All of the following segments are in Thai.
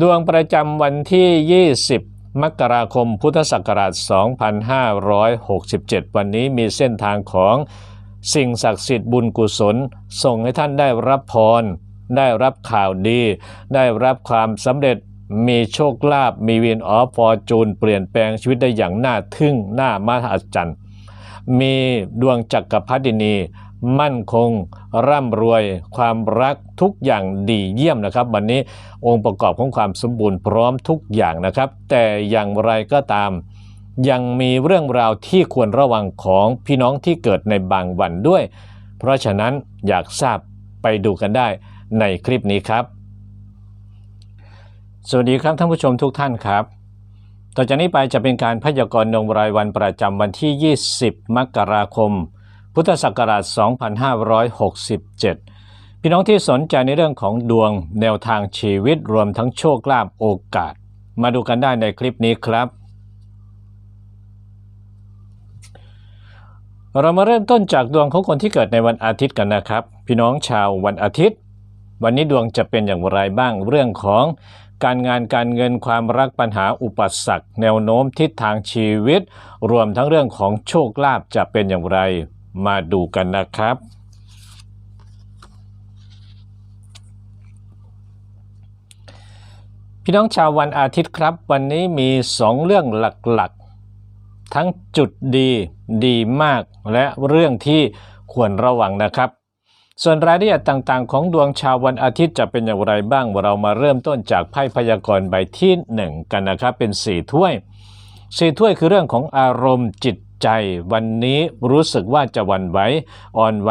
ดวงประจำวันที่ 20 มกราคม พุทธศักราช 2567 วันนี้มีเส้นทางของสิ่งศักดิ์สิทธิ์บุญกุศล ส่งให้ท่านได้รับพร ได้รับข่าวดี ได้รับความสำเร็จ มีโชคลาภ มีวินออฟฟอร์จูน เปลี่ยนแปลงชีวิตได้อย่างน่าทึ่ง น่ามหัศจรรย์ มีดวงจักรพรรดินี มั่นคง ร่ำรวย ความรักทุกอย่างดีเยี่ยมนะครับ วันนี้องค์ประกอบของความสมบูรณ์พร้อมทุกอย่างนะครับ แต่อย่างไรก็ตามยังมีเรื่องราวที่ควรระวังของพี่น้องที่เกิดในบางวันด้วย เพราะฉะนั้นอยากทราบไปดูกันได้ในคลิปนี้ครับ สวัสดีครับท่านผู้ชมทุกท่านครับ ต่อจากนี้ไปจะเป็นการพยากรณ์ดวงรายวันประจำวันที่ 20 มกราคม พุทธศักราช 2567 พี่น้องที่สนใจในเรื่องของดวงแนวทางชีวิตรวมทั้งโชคลาภโอกาส มาดูกันได้ในคลิปนี้ครับ เรามาเริ่มต้นจากดวงของคนที่เกิดในวันอาทิตย์กันนะครับ พี่น้องชาววันอาทิตย์ วันนี้ดวงจะเป็นอย่างไรบ้างเรื่องของการงานการเงินความรักปัญหาอุปสรรค แนวโน้มทิศทางชีวิต รวมทั้งเรื่องของโชคลาภจะเป็นอย่างไร มาดูกันนะครับ พี่น้องชาววันอาทิตย์ครับ วันนี้มีสองเรื่องหลักๆ ทั้งจุดดีดีมาก และเรื่องที่ควรระวังนะครับ ส่วนรายละเอียดต่างๆ ของดวงชาววันอาทิตย์จะเป็นอย่างไรบ้าง เรามาเริ่มต้นจากไพ่พยากรณ์ใบที่หนึ่งกันนะครับ เป็นสี่ถ้วยสี่ถ้วยคือเรื่องของอารมณ์จิต ใจวันนี้รู้สึกว่าจะหวันไหวอ่อนไหว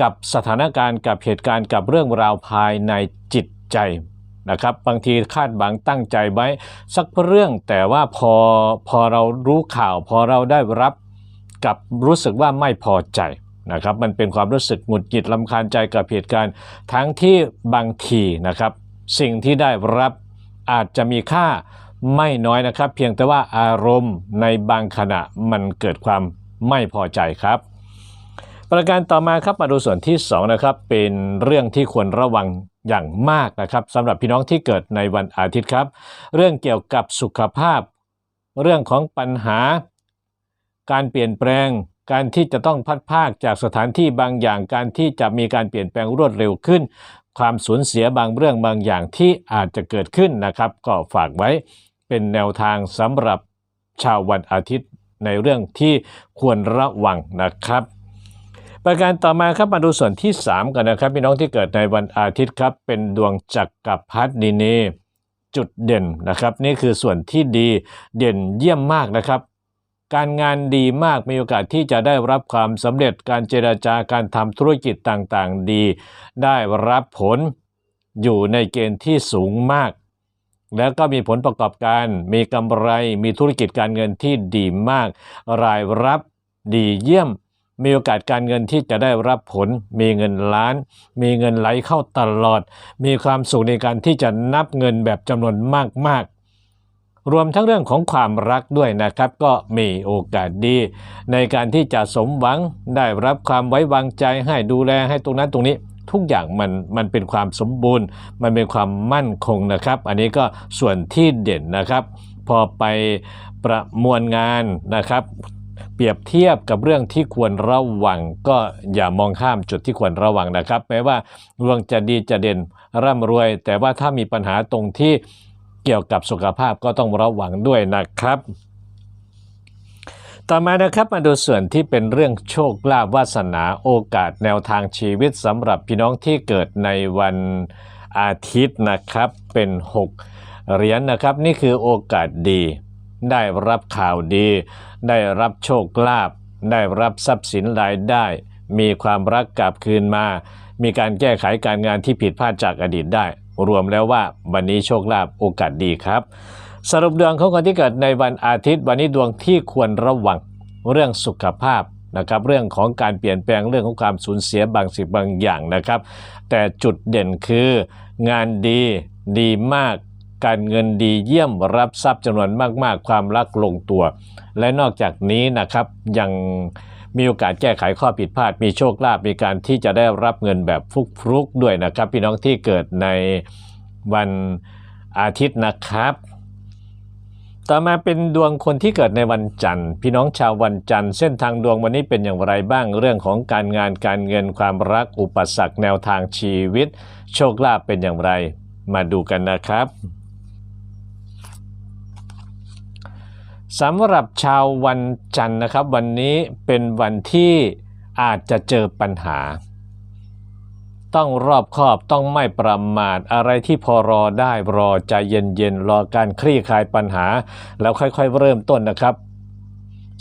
กับสถานการณ์กับเหตุการณ์กับเรื่องราวภายในจิตใจนะครับบางทีคาดหวังตั้งใจไว้สักเรื่องแต่ว่าพอพอเรารู้ข่าว พอเราได้รับกับรู้สึกว่าไม่พอใจนะครับมันเป็นความรู้สึกหงุดหงิดลำคาญใจกับเหตุการณ์ ทั้งที่บางทีนะครับสิ่งที่ได้รับอาจจะมีค่า ไม่น้อยนะครับ เพียงแต่ว่าอารมณ์ในบางขณะมันเกิดความไม่พอใจครับ ประการต่อมาครับมาดูส่วนที่2นะครับเป็นเรื่องที่ควรระวังอย่างมากนะครับสำหรับพี่น้องที่เกิดในวันอาทิตย์ครับ เรื่องเกี่ยวกับสุขภาพ เรื่องของปัญหา การเปลี่ยนแปลง การที่จะต้องพัดภาคจากสถานที่บางอย่าง การที่จะมีการเปลี่ยนแปลงรวดเร็วขึ้น ความสูญเสียบางเรื่องบางอย่างที่อาจจะเกิดขึ้นนะครับ ก็ฝากไว้ เป็นแนวทางสำหรับชาววันอาทิตย์ในเรื่องที่ควรระวังนะครับ ประการต่อมาครับมาดูส่วนที่ 3 กันนะครับพี่น้องที่เกิดในวันอาทิตย์ครับ เป็นดวงจักรพรรดินีจุดเด่นนะครับ นี่คือส่วนที่ดีเด่นเยี่ยมมากนะครับ การงานดีมากมีโอกาสที่จะได้รับความสำเร็จการเจราจาการทำธุรกิจต่างๆดี ได้รับผลอยู่ในเกณฑ์ที่สูงมาก แล้วก็มีผลประกอบการ มีกำไร มีธุรกิจการเงินที่ดีมาก รายรับดีเยี่ยม มีโอกาสการเงินที่จะได้รับผล มีเงินล้าน มีเงินไหลเข้าตลอด มีความสุขในการที่จะนับเงินแบบจำนวนมาก ๆ รวมทั้งเรื่องของความรักด้วยนะครับ ก็มีโอกาสดี ในการที่จะสมหวัง ได้รับความไว้วางใจให้ดูแลให้ตรงนั้นตรงนี้ ทุกอย่างมันมันเป็นความสมบูรณ์ มันเป็นความมั่นคงนะครับ อันนี้ก็ส่วนที่เด่นนะครับ พอไปประมวลงานนะครับเปรียบเทียบกับเรื่องที่ควรระวังก็อย่ามองข้ามจุดที่ควรระวังนะครับแม้ว่าดวงจะดีจะเด่นร่ำรวย แต่ว่าถ้ามีปัญหาตรงที่เกี่ยวกับสุขภาพก็ต้องระวังด้วยนะครับ ต่อมานะครับมาดูส่วนที่เป็นเรื่องโชคลาภวาสนาโอกาสแนวทางชีวิตสำหรับพี่น้องที่เกิดในวันอาทิตย์นะครับเป็น 6 เหรียญนนะครับ นี่คือโอกาสดี ได้รับข่าวดี ได้รับโชคลาภได้รับทรัพย์สินรายได้ มีความรักกลับคืนมา มีการแก้ไขการงานที่ผิดพลาดจากอดีตได้ รวมแล้วว่าวันนี้โชคลาภโอกาสดีครับ สรุปดวงของคนที่เกิดในวันอาทิตย์ วันนี้ดวงที่ควรระวังเรื่องสุขภาพนะครับเรื่องของการเปลี่ยนแปลงเรื่องของความสูญเสียบางสิ่งบางอย่างนะครับ แต่จุดเด่นคืองานดีดีมาก การเงินดีเยี่ยมรับทรัพย์จำนวนมาก ๆ ความรักลงตัว และนอกจากนี้นะครับยังมีโอกาสแก้ไขข้อผิดพลาด มีโชคลาภมีการที่จะได้รับเงินแบบฟุกๆด้วยนะครับ พี่น้องที่เกิดในวันอาทิตย์นะครับ ต่อมาเป็นดวงคนที่เกิดในวันจันทร์ พี่น้องชาววันจันทร์เส้นทางดวงวันนี้เป็นอย่างไรบ้างเรื่องของการงานการเงินความรักอุปสรรคแนวทางชีวิต โชคลาภเป็นอย่างไร มาดูกันนะครับสำหรับชาววันจันทร์นะครับ วันนี้เป็นวันที่อาจจะเจอปัญหา ต้องรอบคอบต้องไม่ประมาทอะไรที่พอรอได้รอใจเย็นๆ รอการคลี่คลายปัญหา แล้วค่อยๆเริ่มต้นนะครับ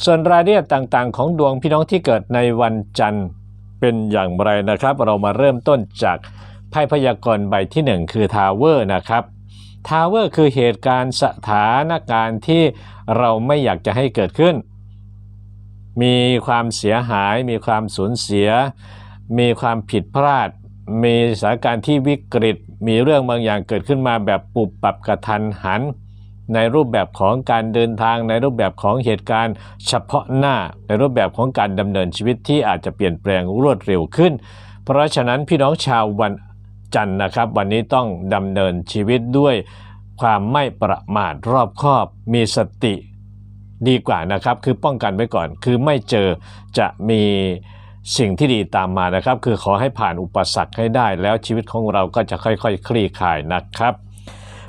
ส่วนรายละเอียดต่างๆ ของดวงพี่น้องที่เกิดในวันจันทร์เป็นอย่างไรนะครับ เรามาเริ่มต้นจากไพ่พยากรณ์ใบที่หนึ่งคือทาวเวอร์นะครับทาวเวอร์คือเหตุการณ์สถานการณ์ที่เราไม่อยากจะให้เกิดขึ้น มีความเสียหาย มีความสูญเสีย มีความผิดพลาด มีสถานการณ์ที่วิกฤตมีเรื่องบางอย่างเกิดขึ้นมาแบบปุบปับกระทันหัน ในรูปแบบของการเดินทาง ในรูปแบบของเหตุการณ์ เฉพาะหน้า ในรูปแบบของการดำเนินชีวิตที่อาจจะเปลี่ยนแปลงรวดเร็วขึ้น เพราะฉะนั้นพี่น้องชาววันจันทร์นะครับ วันนี้ต้องดำเนินชีวิตด้วยความไม่ประมาทรอบคอบมีสติดีกว่านะครับ คือป้องกันไว้ก่อนคือไม่เจอจะมี สิ่งที่ดีตามมานะครับ คือขอให้ผ่านอุปสรรคให้ได้ แล้วชีวิตของเราก็จะค่อยๆคลี่คลายนะครับ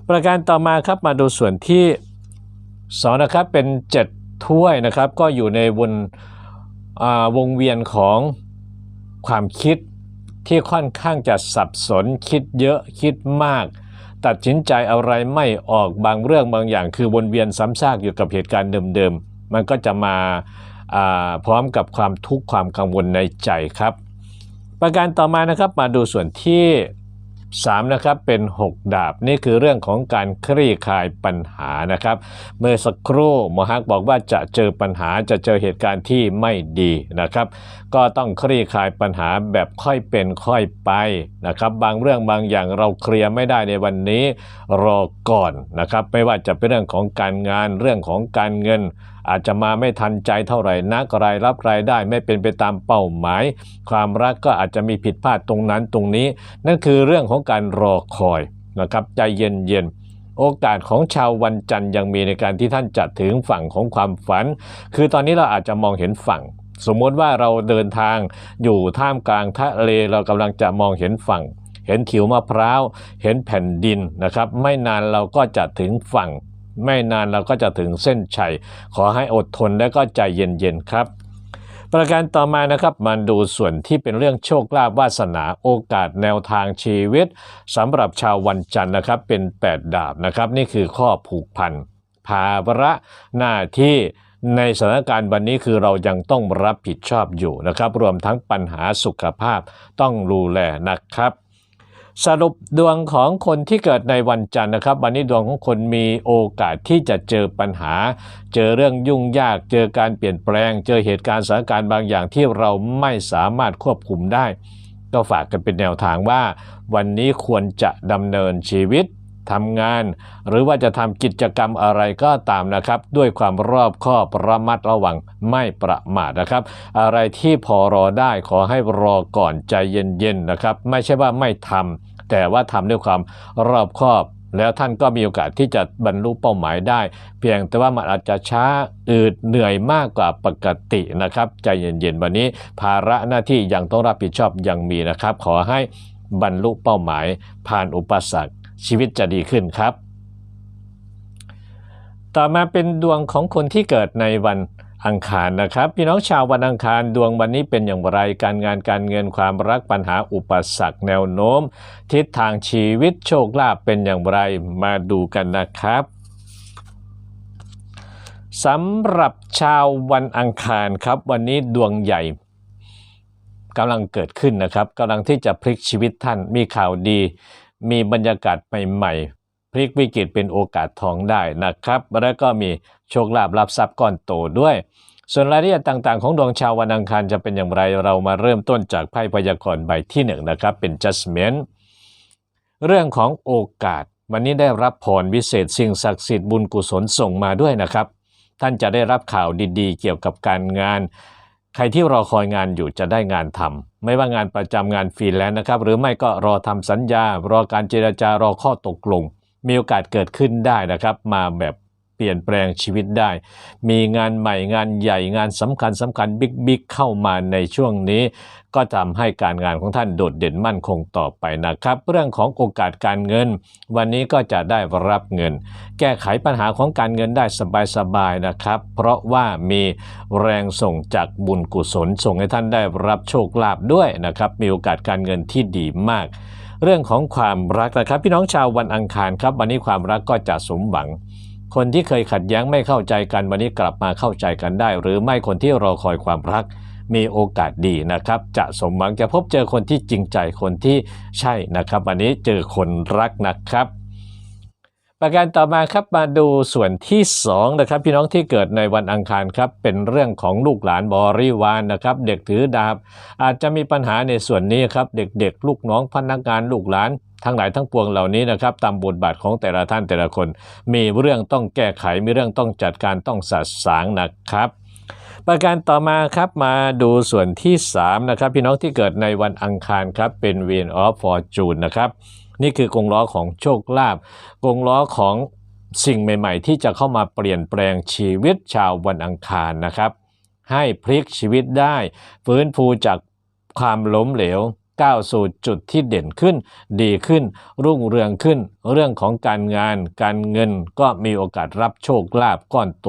ประการต่อมาครับมาดูส่วนที่สองนะครับเป็น 7 ถ้วยนะครับ ก็อยู่ในวนวงเวียนของความคิดที่ค่อนข้างจะสับสนคิดเยอะคิดมาก ตัดสินใจอะไรไม่ออกบางเรื่องบางอย่าง คือวนเวียนซ้ำซากอยู่กับเหตุการณ์เดิมๆ มันก็จะมา พร้อมกับความทุกข์ความกังวลในใจครับ ประการต่อมานะครับมาดูส่วนที่3นะครับเป็น 6 ดาบนี่คือเรื่องของการคลี่คลายปัญหานะครับ เมื่อสักครู่หมอฮักบอกว่าจะเจอปัญหาจะเจอเหตุการณ์ที่ไม่ดีนะครับ ก็ต้องคลี่คลายปัญหาแบบค่อยเป็นค่อยไปนะครับ บางเรื่องบางอย่างเราเคลียร์ไม่ได้ในวันนี้รอก่อนนะครับ ไม่ว่าจะเป็นเรื่องของการงานเรื่องของการเงิน อาจจะมาไม่ทันใจเท่าไหร่นักรายรับรายได้ไม่เป็นไปตามเป้าหมาย ความรักก็อาจจะมีผิดพลาดตรงนั้นตรงนี้ นั่นคือเรื่องของการรอคอยนะครับใจเย็นเย็นโอกาสของชาววันจันทร์ยังมีในการที่ท่านจะถึงฝั่งของความฝัน คือตอนนี้เราอาจจะมองเห็นฝั่ง สมมติว่าเราเดินทางอยู่ท่ามกลางทะเลเรากำลังจะมองเห็นฝั่ง เห็นถิวมะพร้าว เห็นแผ่นดินนะครับ ไม่นานเราก็จะถึงฝั่ง ไม่นานเราก็จะถึงเส้นชัย ขอให้อดทนและก็ใจเย็นๆครับ ประการต่อมานะครับมาดูส่วนที่เป็นเรื่องโชคลาภวาสนาโอกาสแนวทางชีวิตสำหรับชาววันจันทร์นะครับเป็น 8 ดาบนะครับ นี่คือข้อผูกพันภาระหน้าที่ในสถานการณ์วันนี้คือเรายังต้องรับผิดชอบอยู่นะครับ รวมทั้งปัญหาสุขภาพต้องดูแลนะครับ สรุปดวงของคนที่เกิดในวันจันทร์นะครับ วันนี้ดวงของคนมีโอกาสที่จะเจอปัญหา เจอเรื่องยุ่งยาก เจอการเปลี่ยนแปลง เจอเหตุการณ์สถานการณ์บางอย่างที่เราไม่สามารถควบคุมได้ ก็ฝากกันเป็นแนวทางว่า วันนี้ควรจะดำเนินชีวิต ทำงาน หรือว่าจะทำกิจกรรมอะไรก็ตามนะครับ ด้วยความรอบคอบระมัดระวังไม่ประมาทนะครับ อะไรที่พอรอได้ขอให้รอก่อนใจเย็นๆนะครับ ไม่ใช่ว่าไม่ทำแต่ว่าทำด้วยความรอบคอบแล้วท่านก็มีโอกาสที่จะบรรลุเป้าหมายได้ เพียงแต่ว่ามันอาจจะช้าอืดเหนื่อยมากกว่าปกตินะครับ ใจเย็นๆวันนี้ ภาระหน้าที่ยังต้องรับผิดชอบยังมีนะครับ ขอให้บรรลุเป้าหมาย ผ่านอุปสรรค ชีวิตจะดีขึ้นครับ ต่อมาเป็นดวงของคนที่เกิดในวันอังคารนะครับ พี่น้องชาววันอังคารดวงวันนี้เป็นอย่างไรการงานการเงินความรักปัญหาอุปสรรคแนวโน้ม ทิศทางชีวิตโชคลาภเป็นอย่างไรมาดูกันนะครับสำหรับชาววันอังคารครับ วันนี้ดวงใหญ่กำลังเกิดขึ้นนะครับกำลังที่จะพลิกชีวิตท่านมีข่าวดี มีบรรยากาศใหม่ๆ พลิกวิกฤตเป็นโอกาสทองได้นะครับ แล้วก็มีโชคลาภรับทรัพย์ก้อนโตด้วย ส่วนรายละเอียดต่างๆ ของดวงชาววันอังคารจะเป็นอย่างไรเรามาเริ่มต้นจากไพ่พยากรณ์ใบที่1นนะครับเป็น judgment เรื่องของโอกาสวันนี้ได้รับพรวิเศษสิ่งศักดิ์สิทธิ์บุญกุศลส่งมาด้วยนะครับ ท่านจะได้รับข่าวดีๆ เกี่ยวกับการงาน ใครที่รอคอยงานอยู่จะได้งานทำไม่ว่างานประจำงานฟรีแลนซ์นะครับ หรือไม่ก็รอทำสัญญา รอการเจราจารอข้อตกลง มีโอกาสเกิดขึ้นได้นะครับ มาแบบ เปลี่ยนแปลงชีวิตได้ มีงานใหม่งานใหญ่งานสำคัญสำคัญบิ๊กบิ๊กเข้ามาในช่วงนี้ ก็ทำให้การงานของท่านโดดเด่นมั่นคงต่อไปนะครับ เรื่องของโอกาสการเงิน วันนี้ก็จะได้รับเงิน แก้ไขปัญหาของการเงินได้สบายๆนะครับ เพราะว่ามีแรงส่งจากบุญกุศล ส่งให้ท่านได้รับโชคลาภด้วยนะครับ มีโอกาสการเงินที่ดีมาก เรื่องของความรักนะครับ พี่น้องชาววันอังคารครับ วันนี้ความรักก็จะสมหวัง คนที่เคยขัดแย้งไม่เข้าใจกันวันนี้กลับมาเข้าใจกันได้ หรือไม่คนที่รอคอยความรัก มีโอกาสดีนะครับ จะสมหวังจะพบเจอคนที่จริงใจคนที่ใช่นะครับ วันนี้เจอคนรักนะครับ ประการต่อมาครับมาดูส่วนที่2นะครับพี่น้องที่เกิดในวันอังคารครับเป็นเรื่องของลูกหลานบริวารนนะครับ เด็กถือดาบ อาจจะมีปัญหาในส่วนนี้ครับเด็กๆ ลูกน้องพนักงานลูกหลานทั้งหลายทั้งปวงเหล่านี้นะครับตามบทบาทของแต่ละท่านแต่ละคน มีเรื่องต้องแก้ไขมีเรื่องต้องจัดการต้องสัดสางนะครับประการต่อมาครับมาดูส่วนที่3นะครับพี่น้องที่เกิดในวันอังคารครับเป็น w h e e l of Fortune นะครับ นี่คือกงล้อของโชคลาภกงล้อของสิ่งใหม่ ๆ ที่จะเข้ามาเปลี่ยนแปลงชีวิตชาววันอังคารนะครับ ให้พลิกชีวิตได้ ฟื้นฟูจากความล้มเหลวก้าวสู่จุดที่เด่นขึ้น ดีขึ้น รุ่งเรืองขึ้น เรื่องของการงาน การเงินก็มีโอกาสรับโชคลาภก้อนโต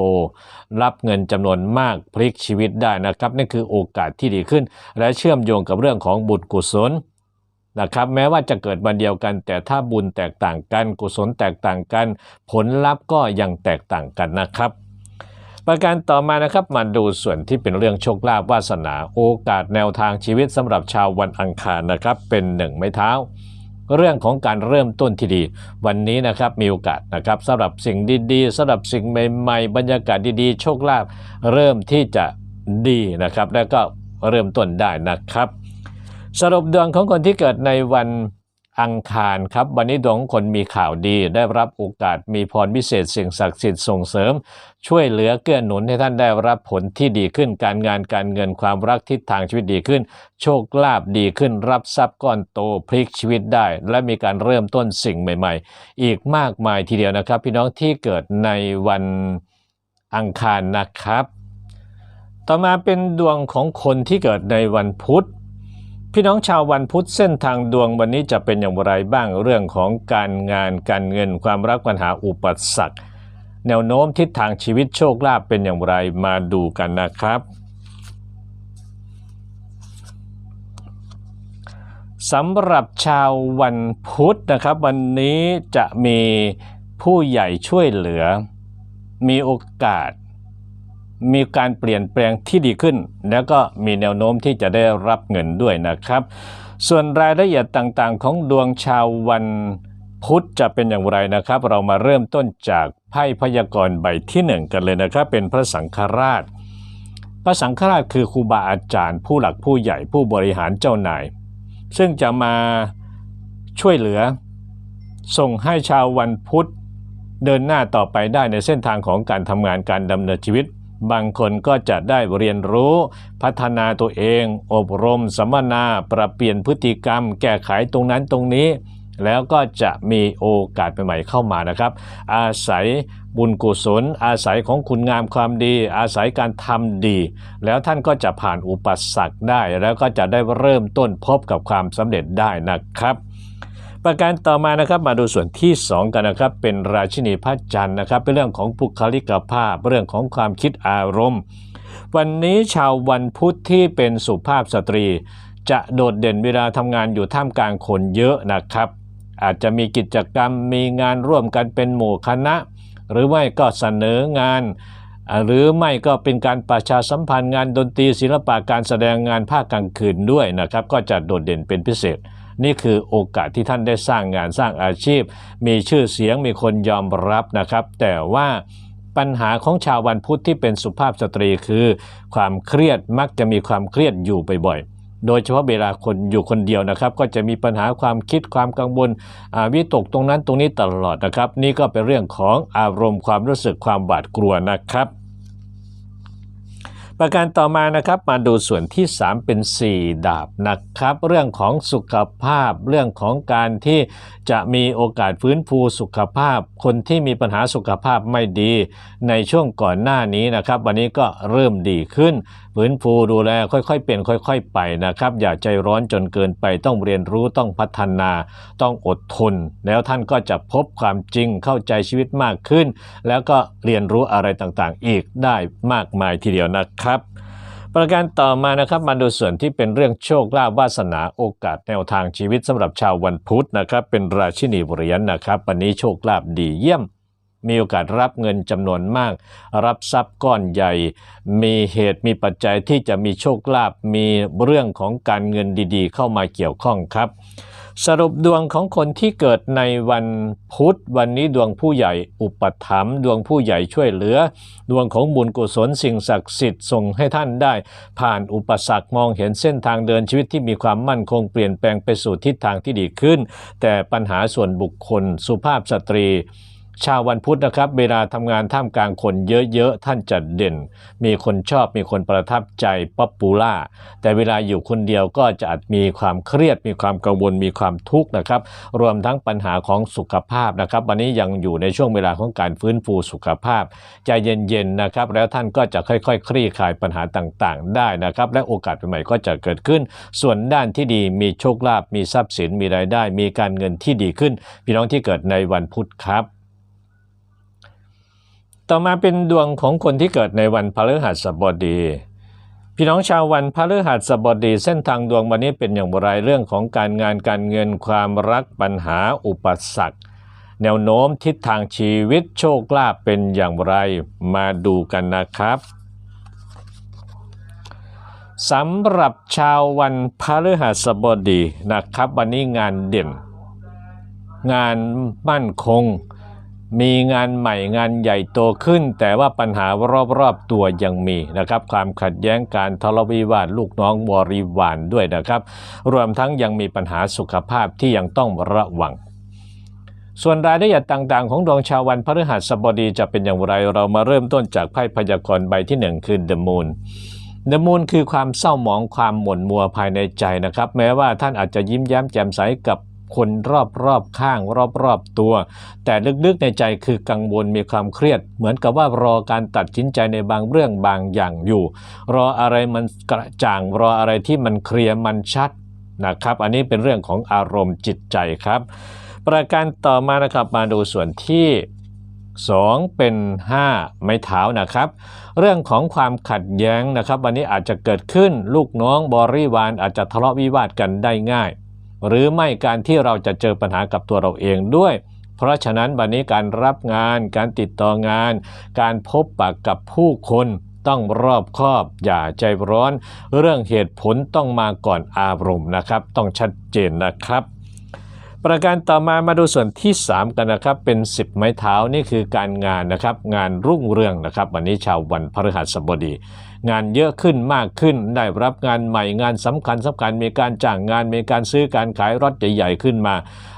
รับเงินจำนวนมากพลิกชีวิตได้นะครับนั่นคือโอกาสที่ดีขึ้น และเชื่อมโยงกับเรื่องของบุญกุศล นะครับแม้ว่าจะเกิดวันเดียวกัน แต่ถ้าบุญแตกต่างกัน กุศลแตกต่างกัน ผลลัพธ์ก็ยังแตกต่างกันนะครับ ประการต่อมานะครับมาดูส่วนที่เป็นเรื่องโชคลาภวาสนาโอกาสแนวทางชีวิตสำหรับชาววันอังคารนะครับ เป็นหนึ่งไม้เท้า เรื่องของการเริ่มต้นที่ดี วันนี้นะครับมีโอกาสนะครับสำหรับสิ่งดีๆสำหรับสิ่งใหม่ๆ บรรยากาศดีๆ โชคลาภเริ่มที่จะดีนะครับ แล้วก็เริ่มต้นได้นะครับ สรุปดวงของคนที่เกิดในวันอังคารครับ วันนี้ดวงของคนมีข่าวดี ได้รับโอกาสมีพรพิเศษสิ่งศักดิ์สิทธิ์ส่งเสริม ช่วยเหลือเกื้อหนุนให้ท่านได้รับผลที่ดีขึ้นการงานการเงินความรักทิศทางชีวิตดีขึ้น โชคลาภดีขึ้น รับทรัพย์ก้อนโตพลิกชีวิตได้ และมีการเริ่มต้นสิ่งใหม่ ๆ อีกมากมายทีเดียวนะครับ พี่น้องที่เกิดในวันอังคารนะครับ ต่อมาเป็นดวงของคนที่เกิดในวันพุธ พี่น้องชาววันพุธเส้นทางดวงวันนี้จะเป็นอย่างไรบ้างเรื่องของการงานการเงินความรักปัญหาอุปสรรคแนวโน้มทิศทางชีวิตโชคลาภเป็นอย่างไรมาดูกันนะครับ สำหรับชาววันพุธนะครับ วันนี้จะมีผู้ใหญ่ช่วยเหลือ มีโอกาส มีการเปลี่ยนแปลงที่ดีขึ้น แล้วก็มีแนวโน้มที่จะได้รับเงินด้วยนะครับ ส่วนรายละเอียดต่างๆ ของดวงชาววันพุธจะเป็นอย่างไรนะครับ เรามาเริ่มต้นจากไพ่พยากรณ์ใบที่หนึ่งกันเลยนะครับ เป็นพระสังฆราช พระสังฆราชคือครูบาอาจารย์ ผู้หลักผู้ใหญ่ผู้บริหารเจ้านาย ซึ่งจะมาช่วยเหลือ ส่งให้ชาววันพุธเดินหน้าต่อไปได้ในเส้นทางของการทำงานการดำเนินชีวิต บางคนก็จะได้เรียนรู้ พัฒนาตัวเอง อบรมสัมมนา ปรับเปลี่ยนพฤติกรรม แก้ไขตรงนั้นตรงนี้ แล้วก็จะมีโอกาสใหม่ๆเข้ามานะครับ อาศัยบุญกุศล อาศัยของคุณงามความดี อาศัยการทำดี แล้วท่านก็จะผ่านอุปสรรคได้ แล้วก็จะได้เริ่มต้นพบกับความสำเร็จได้นะครับ ประการต่อมานะครับมาดูส่วนที่ 2 กันนะครับ เป็นราชินีพระจันทร์นะครับ เป็นเรื่องของบุคลิกภาพ เรื่องของความคิดอารมณ์ วันนี้ชาววันพุธที่เป็นสุภาพสตรี จะโดดเด่นเวลาทำงานอยู่ท่ามกลางคนเยอะนะครับ อาจจะมีกิจกรรมมีงานร่วมกันเป็นหมู่คณะ หรือไม่ก็เสนองานหรือไม่ก็เป็นการประชาสัมพันธ์งานดนตรีศิลปะการแสดงงานภาคกลางคืนด้วยนะครับ ก็จะโดดเด่นเป็นพิเศษ นี่คือโอกาสที่ท่านได้สร้างงานสร้างอาชีพ มีชื่อเสียงมีคนยอมรับนะครับ แต่ว่าปัญหาของชาววันพุธที่เป็นสุภาพสตรีคือ ความเครียดมักจะมีความเครียดอยู่บ่อยๆโดยเฉพาะเวลาคนอยู่คนเดียวนะครับ ก็จะมีปัญหาความคิดความกังวลวิตกตรงนั้นตรงนี้ตลอดนะครับ นี่ก็เป็นเรื่องของอารมณ์ความรู้สึกความหวาดกลัวนะครับ ประการต่อมานะครับมาดูส่วนที่ 3 เป็น 4 ดาบนะครับ เรื่องของสุขภาพ เรื่องของการที่จะมีโอกาสฟื้นฟูสุขภาพ คนที่มีปัญหาสุขภาพไม่ดี ในช่วงก่อนหน้านี้นะครับ วันนี้ก็เริ่มดีขึ้น ฟื้นฟูดูแลค่อยๆ เป็นค่อย ๆ ไปนะครับ อย่าใจร้อนจนเกินไปต้องเรียนรู้ต้องพัฒนา ต้องอดทน แล้วท่านก็จะพบความจริงเข้าใจชีวิตมากขึ้น แล้วก็เรียนรู้อะไรต่างๆ อีกได้มากมายทีเดียวนะครับประการต่อมานะครับมาดูส่วนที่เป็นเรื่องโชคลาภวาสนาโอกาสแนวทางชีวิตสำหรับชาววันพุธนะครับ เป็นราชินีบริยญนะครับ วันนี้โชคลาภดีเยี่ยม มีโอกาสรับเงินจำนวนมาก รับทรัพย์ก้อนใหญ่ มีเหตุมีปัจจัยที่จะมีโชคลาภมีเรื่องของการเงินดีๆ เข้ามาเกี่ยวข้องครับ สรุปดวงของคนที่เกิดในวันพุธวันนี้ดวงผู้ใหญ่อุปถัมภ์ดวงผู้ใหญ่ช่วยเหลือ ดวงของบุญกุศลสิ่งศักดิ์สิทธิ์ส่งให้ท่านได้ ผ่านอุปสรรคมองเห็นเส้นทางเดินชีวิตที่มีความมั่นคงเปลี่ยนแปลงไปสู่ทิศทางที่ดีขึ้น แต่ปัญหาส่วนบุคคลสุภาพสตรี ชาววันพุธนะครับ เวลาทำงานท่ามกลางคนเยอะๆ ท่านจะเด่น มีคนชอบมีคนประทับใจป๊อปปูล่าแต่เวลาอยู่คนเดียวก็จะอาจมีความเครียด มีความกังวลมีความทุกข์นะครับ รวมทั้งปัญหาของสุขภาพนะครับ วันนี้ยังอยู่ในช่วงเวลาของการฟื้นฟูสุขภาพใจเย็นๆนะครับ แล้วท่านก็จะค่อยๆ คลี่คลายปัญหาต่างๆ ได้นะครับ และโอกาสใหม่ๆก็จะเกิดขึ้น ส่วนด้านที่ดีมีโชคลาภมีทรัพย์สินมีรายได้ มีการเงินที่ดีขึ้น พี่น้องที่เกิดในวันพุธครับ ต่อมาเป็นดวงของคนที่เกิดในวันพฤหัสบดี พี่น้องชาววันพฤหัสบดีเส้นทางดวงวันนี้เป็นอย่างไรเรื่องของการงานการเงินความรักปัญหาอุปสรรค แนวโน้มทิศทางชีวิตโชคลาภเป็นอย่างไรมาดูกันนะครับสำหรับชาววันพฤหัสบดีนะครับ วันนี้งานเด่น งานมั่นคง มีงานใหม่งานใหญ่โตขึ้น แต่ว่าปัญหารอบๆตัวยังมีนะครับ ความขัดแย้งการทะเลาะวิวาทลูกน้องบริวารด้วยนะครับ รวมทั้งยังมีปัญหาสุขภาพที่ยังต้องระวัง ส่วนรายละเอียดต่างๆ ของดวงชาววันพฤหัสบดีจะเป็นอย่างไรเรามาเริ่มต้นจากไพ่พยากรณ์ใบที่หนึ่งคือ The Moon The Moon คือความเศร้าหมองความหม่นมัวภายในใจนะครับ แม้ว่าท่านอาจจะยิ้มแย้มแจ่มใสกับ คนรอบๆข้างรอบๆตัว แต่ลึกๆในใจคือกังวลมีความเครียด เหมือนกับว่ารอการตัดสินใจในบางเรื่องบางอย่างอยู่ รออะไรมันกระจ่างรออะไรที่มันเคลียร์มันชัดนะครับ อันนี้เป็นเรื่องของอารมณ์จิตใจครับ ประการต่อมานะครับมาดูส่วนที่ 2 เป็น 5 ไม้เท้านะครับ เรื่องของความขัดแย้งนะครับ วันนี้อาจจะเกิดขึ้นลูกน้องบริวารอาจจะทะเลาะวิวาทกันได้ง่าย หรือไม่การที่เราจะเจอปัญหากับตัวเราเองด้วย เพราะฉะนั้นวันนี้การรับงาน การติดต่องาน การพบปะกับผู้คนต้องรอบคอบอย่าใจร้อน เรื่องเหตุผลต้องมาก่อนอารมณ์นะครับ ต้องชัดเจนนะครับ ประการต่อมามาดูส่วนที่ 3 กันนะครับ เป็น 10 ไม้เท้านี่คือการงานนะครับ งานรุ่งเรืองนะครับ วันนี้ชาววันพฤหัสบดี งานเยอะขึ้นมากขึ้น ได้รับงานใหม่งานสำคัญสำคัญมีการจ้างงานมีการซื้อการขายรถใหญ่ๆขึ้นมา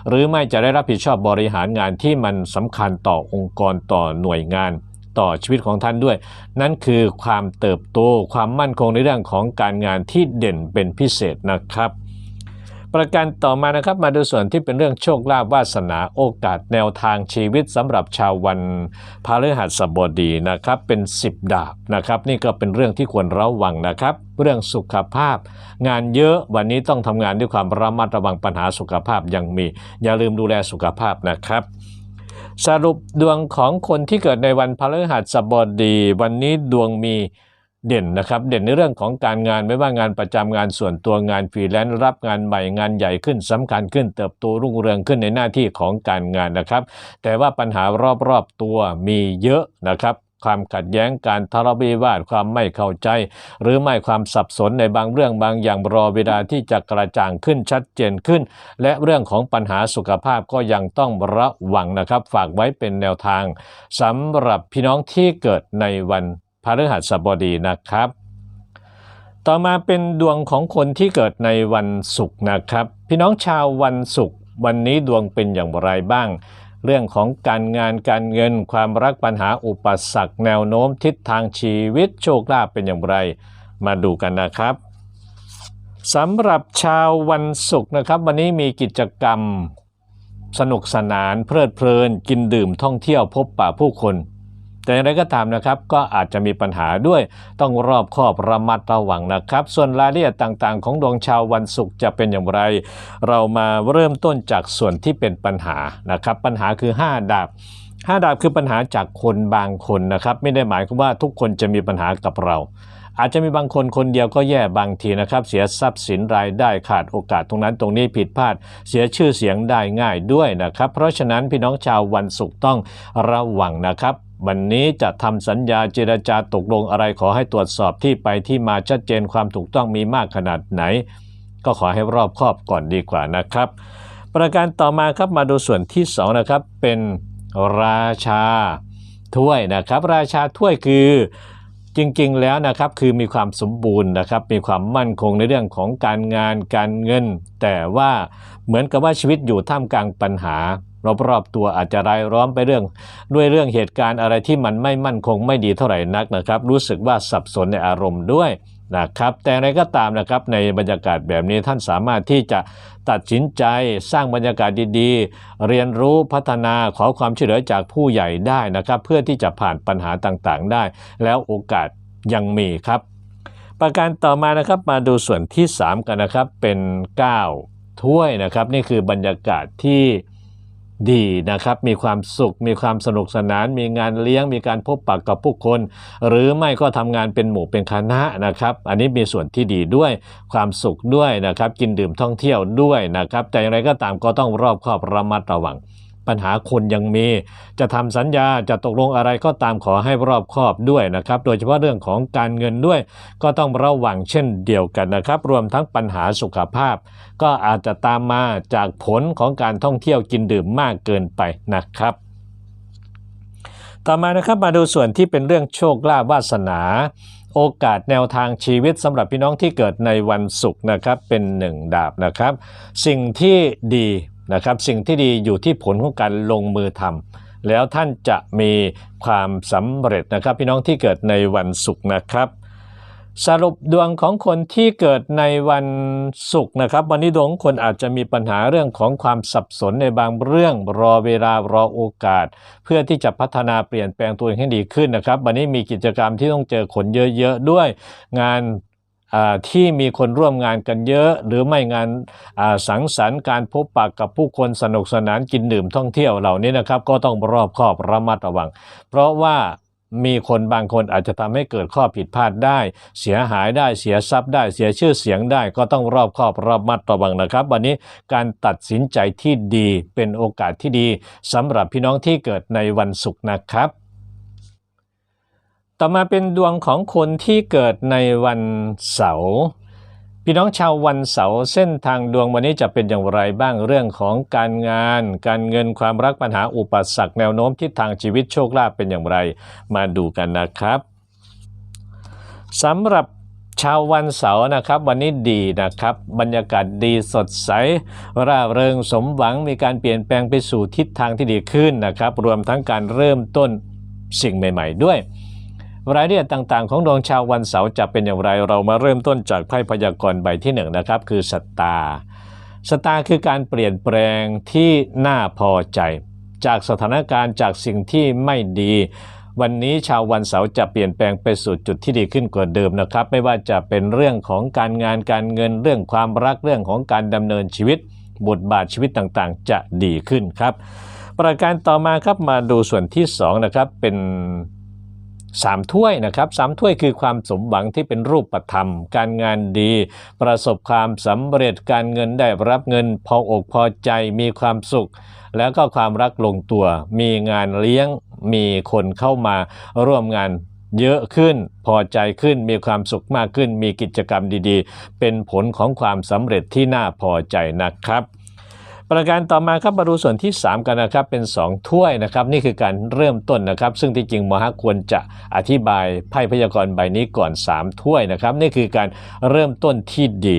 หรือไม่จะได้รับผิดชอบบริหารงานที่มันสำคัญต่อองค์กรต่อหน่วยงานต่อชีวิตของท่านด้วย นั่นคือความเติบโตความมั่นคงในเรื่องของการงานที่เด่นเป็นพิเศษนะครับ ประการต่อมานะครับมาดูส่วนที่เป็นเรื่องโชคลาภวาสนาโอกาสแนวทางชีวิตสำหรับชาววันพฤหัสบดีนะครับเป็น 10 ดาบนะครับ นี่ก็เป็นเรื่องที่ควรระวังนะครับ เรื่องสุขภาพ งานเยอะวันนี้ต้องทำงานด้วยความระมัดระวังปัญหาสุขภาพยังมี อย่าลืมดูแลสุขภาพนะครับสรุปดวงของคนที่เกิดในวันพฤหัสบดี วันนี้ดวงมี เด่นนะครับเด่นในเรื่องของการงานไม่ว่างานประจำงานส่วนตัวงานฟรีแลนซ์รับงานใหม่งานใหญ่ขึ้นสำคัญขึ้น เติบโตรุ่งเรืองขึ้นในหน้าที่ของการงานนะครับ แต่ว่าปัญหารอบๆตัวมีเยอะนะครับความขัดแย้งการทะเลาะวิวาทความไม่เข้าใจ หรือไม่ความสับสนในบางเรื่องบางอย่างรอเวลาที่จะกระจ่างขึ้นชัดเจนขึ้น และเรื่องของปัญหาสุขภาพก็ยังต้องระวังนะครับ ฝากไว้เป็นแนวทางสำหรับพี่น้องที่เกิดในวัน พฤหัสบดีนะครับ ต่อมาเป็นดวงของคนที่เกิดในวันศุกร์นะครับ พี่น้องชาววันศุกร์วันนี้ดวงเป็นอย่างไรบ้าง เรื่องของการงานการเงิน ความรักปัญหาอุปสรรคแนวโน้มทิศทางชีวิตโชคลาภเป็นอย่างไร มาดูกันนะครับสำหรับชาววันศุกร์นะครับ วันนี้มีกิจกรรมสนุกสนานเพลิดเพลิน กินดื่มท่องเที่ยวพบปะผู้คน แต่อย่างไรก็ตามนะครับก็อาจจะมีปัญหาด้วยต้องรอบคอบระมัดระวังนะครับ ส่วนรายละเอียดต่างๆ ของดวงชาววันศุกร์จะเป็นอย่างไร เรามาเริ่มต้นจากส่วนที่เป็นปัญหานะครับ ปัญหาคือ 5 ดาบ5ดาบคือปัญหาจากคนบางคนนะครับ ไม่ได้หมายความว่าทุกคนจะมีปัญหากับเรา อาจจะมีบางคนคนเดียวก็แย่บางทีนะครับ เสียทรัพย์สินรายได้ขาดโอกาสตรงนั้นตรงนี้ผิดพลาด เสียชื่อเสียงได้ง่ายด้วยนะครับ เพราะฉะนั้นพี่น้องชาววันศุกร์ต้องระวังนะครับ วันนี้จะทำสัญญาเจรจาตกลงอะไรขอให้ตรวจสอบที่ไปที่มาชัดเจนความถูกต้องมีมากขนาดไหน ก็ขอให้รอบครอบก่อนดีกว่านะครับ ประการต่อมาครับมาดูส่วนที่สองนะครับเป็นราชาถ้วยนะครับ ราชาถ้วยคือจริงๆ แล้วนะครับคือมีความสมบูรณ์นะครับมีความมั่นคงในเรื่องของการงานการเงิน แต่ว่าเหมือนกับว่าชีวิตอยู่ท่ามกลางปัญหา รอบๆตัวอาจจะรายล้อมไปเรื่อง ด้วยเรื่องเหตุการณ์อะไรที่มันไม่มั่นคงไม่ดีเท่าไหร่นักนะครับ รู้สึกว่าสับสนในอารมณ์ด้วยนะครับแต่อะไรก็ตามนะครับในบรรยากาศแบบนี้ท่านสามารถที่จะตัดสินใจสร้างบรรยากาศดีๆ เรียนรู้พัฒนาขอความช่วยเหลือจากผู้ใหญ่ได้นะครับ เพื่อที่จะผ่านปัญหาต่างๆได้ แล้วโอกาสยังมีครับ ประการต่อมานะครับมาดูส่วนที่ 3 กันนะครับเป็น 9 ถ้วยนะครับ นี่คือบรรยากาศที่ ดีนะครับ มีความสุข มีความสนุกสนาน มีงานเลี้ยง มีการพบปะกับผู้คน หรือไม่ก็ทำงานเป็นหมู่เป็นคณะนะครับ อันนี้มีส่วนที่ดีด้วย ความสุขด้วยนะครับ กินดื่มท่องเที่ยวด้วยนะครับ แต่อย่างไรก็ตามก็ต้องรอบคอบระมัดระวัง ปัญหาคนยังมี จะทำสัญญาจะตกลงอะไรก็ตามขอให้รอบคอบด้วยนะครับ โดยเฉพาะเรื่องของการเงินด้วย ก็ต้องระวังเช่นเดียวกันนะครับ รวมทั้งปัญหาสุขภาพ ก็อาจจะตามมาจากผลของการท่องเที่ยวกินดื่มมากเกินไปนะครับต่อมานะครับมาดูส่วนที่เป็นเรื่องโชคลาภวาสนา โอกาสแนวทางชีวิตสำหรับพี่น้องที่เกิดในวันศุกร์นะครับเป็นหนึ่งดาบนะครับ สิ่งที่ดี นะครับสิ่งที่ดีอยู่ที่ผลของการลงมือทำแล้วท่านจะมีความสำเร็จนะครับ พี่น้องที่เกิดในวันศุกร์นะครับ สรุปดวงของคนที่เกิดในวันศุกร์นะครับ วันนี้ดวงคนอาจจะมีปัญหาเรื่องของความสับสนในบางเรื่องรอเวลารอโอกาส เพื่อที่จะพัฒนาเปลี่ยนแปลงตัวเองให้ดีขึ้นนะครับ วันนี้มีกิจกรรมที่ต้องเจอคนเยอะๆด้วย งาน ที่มีคนร่วมงานกันเยอะ หรือไม่งานสังสรรค์การพบปะกับผู้คนสนุกสนานกินดื่มท่องเที่ยวเหล่านี้นะครับก็ต้องรอบคอบระมัดระวัง เพราะว่ามีคนบางคนอาจจะทำให้เกิดข้อผิดพลาดได้ เสียหายได้เสียทรัพย์ได้เสียชื่อเสียงได้ ก็ต้องรอบคอบระมัดระวังนะครับ วันนี้การตัดสินใจที่ดีเป็นโอกาสที่ดีสำหรับพี่น้องที่เกิดในวันศุกร์นะครับ ต่อมาเป็นดวงของคนที่เกิดในวันเสาร์พี่น้องชาววันเสาร์เส้นทางดวงวันนี้จะเป็นอย่างไรบ้างเรื่องของการงาน การเงินความรักปัญหาอุปสรรคแนวโน้มทิศทางชีวิตโชคลาภเป็นอย่างไร มาดูกันนะครับสำหรับชาววันเสาร์นะครับวันนี้ดีนะครับ บรรยากาศดีสดใส ร่าเริงสมหวังมีการเปลี่ยนแปลงไปสู่ทิศทางที่ดีขึ้นนะครับ รวมทั้งการเริ่มต้นสิ่งใหม่ ๆ ด้วย รายละเอียดต่าง ๆ ของดวงชาววันเสาร์จะเป็นอย่างไร เรามาเริ่มต้นจากไพ่พยากรณ์ใบที่หนึ่งนะครับ คือสตาร์สตาร์คือการเปลี่ยนแปลงที่น่าพอใจ จากสถานการณ์จากสิ่งที่ไม่ดี วันนี้ชาววันเสาร์จะเปลี่ยนแปลงไปสู่จุดที่ดีขึ้นกว่าเดิมนะครับ ไม่ว่าจะเป็นเรื่องของการงานการเงินเรื่องความรักเรื่องของการดำเนินชีวิต บทบาทชีวิตต่างๆ จะดีขึ้นครับ ประการต่อมาครับมาดูส่วนที่สองนะครับเป็น สามถ้วยนะครับสามถ้วยคือความสมหวังที่เป็นรูปธรรม การงานดี ประสบความสำเร็จการเงินได้รับเงิน พออกพอใจมีความสุข แล้วก็ความรักลงตัว มีงานเลี้ยง มีคนเข้ามาร่วมงานเยอะขึ้นพอใจขึ้นมีความสุขมากขึ้น มีกิจกรรมดีๆ เป็นผลของความสำเร็จที่น่าพอใจนะครับ ประการต่อมาครับมาดูส่วนที่ 3 กันนะครับเป็น 2 ถ้วยนะครับ นี่คือการเริ่มต้นนะครับ ซึ่งที่จริงมหาควรจะอธิบายไพ่พยากรณ์ใบนี้ก่อน 3 ถ้วยนะครับ นี่คือการเริ่มต้นที่ดี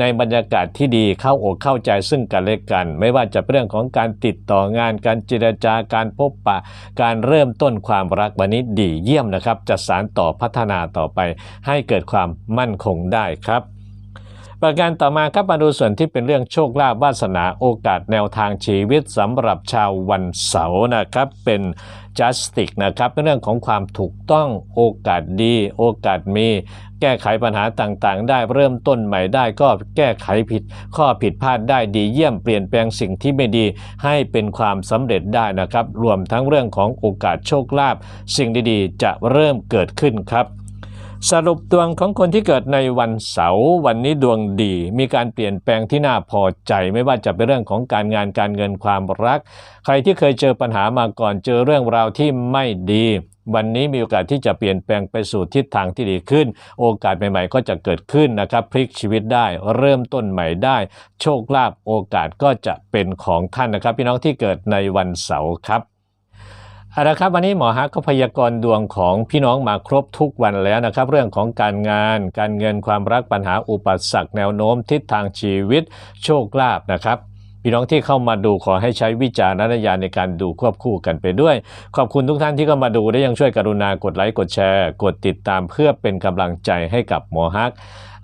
ในบรรยากาศที่ดีเข้าอกเข้าใจซึ่งกันและกัน ไม่ว่าจะเเรื่องของการติดต่องานการเจรจาการพบปะ การเริ่มต้นความรักวันนี้ดีเยี่ยมนะครับจะสารต่อพัฒนาต่อไป ให้เกิดความมั่นคงได้ครับ ประการต่อมาครับมาดูส่วนที่เป็นเรื่องโชคลาภวาสนาโอกาสแนวทางชีวิตสำหรับชาววันเสาร์นะครับเป็น justic นะครับเป็นเรื่องของความถูกต้องโอกาสดี โอกาสมี แก้ไขปัญหาต่างๆ ได้เริ่มต้นใหม่ได้ก็แก้ไขผิด ข้อผิดพลาดได้ดีเยี่ยมเปลี่ยนแปลงสิ่งที่ไม่ดี ให้เป็นความสำเร็จได้นะครับ รวมทั้งเรื่องของโอกาสโชคลาภสิ่งดีๆ จะเริ่มเกิดขึ้นครับ สรุปดวงของคนที่เกิดในวันเสาร์วันนี้ดวงดี มีการเปลี่ยนแปลงที่น่าพอใจ ไม่ว่าจะเป็นเรื่องของการงานการเงินความรัก ใครที่เคยเจอปัญหามาก่อนเจอเรื่องราวที่ไม่ดี วันนี้มีโอกาสที่จะเปลี่ยนแปลงไปสู่ทิศทางที่ดีขึ้น โอกาสใหม่ๆก็จะเกิดขึ้นนะครับ พลิกชีวิตได้เริ่มต้นใหม่ได้ โชคลาภโอกาสก็จะเป็นของท่านนะครับ พี่น้องที่เกิดในวันเสาร์ครับ เอาละครับวันนี้หมอฮักก็พยากรณ์ดวงของพี่น้องมาครบทุกวันแล้วนะครับ เรื่องของการงาน การเงินความรักปัญหาอุปสรรคแนวโน้มทิศทางชีวิต โชคลาภนะครับพี่น้องที่เข้ามาดูขอให้ใช้วิจารณญาณในการดูควบคู่กันไปด้วย ขอบคุณทุกท่านที่เข้ามาดูและยังช่วยกรุณากดไลค์กดแชร์ กดติดตามเพื่อเป็นกำลังใจให้กับหมอฮัก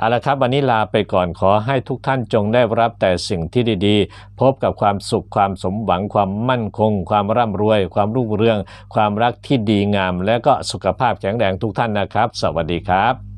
เอาละครับ วันนี้ลาไปก่อนขอให้ทุกท่านจงได้รับแต่สิ่งที่ดีๆ พบกับความสุขความสมหวังความมั่นคง ความร่ำรวย ความรุ่งเรือง ความรักที่ดีงาม และก็สุขภาพแข็งแรงทุกท่านนะครับ สวัสดีครับ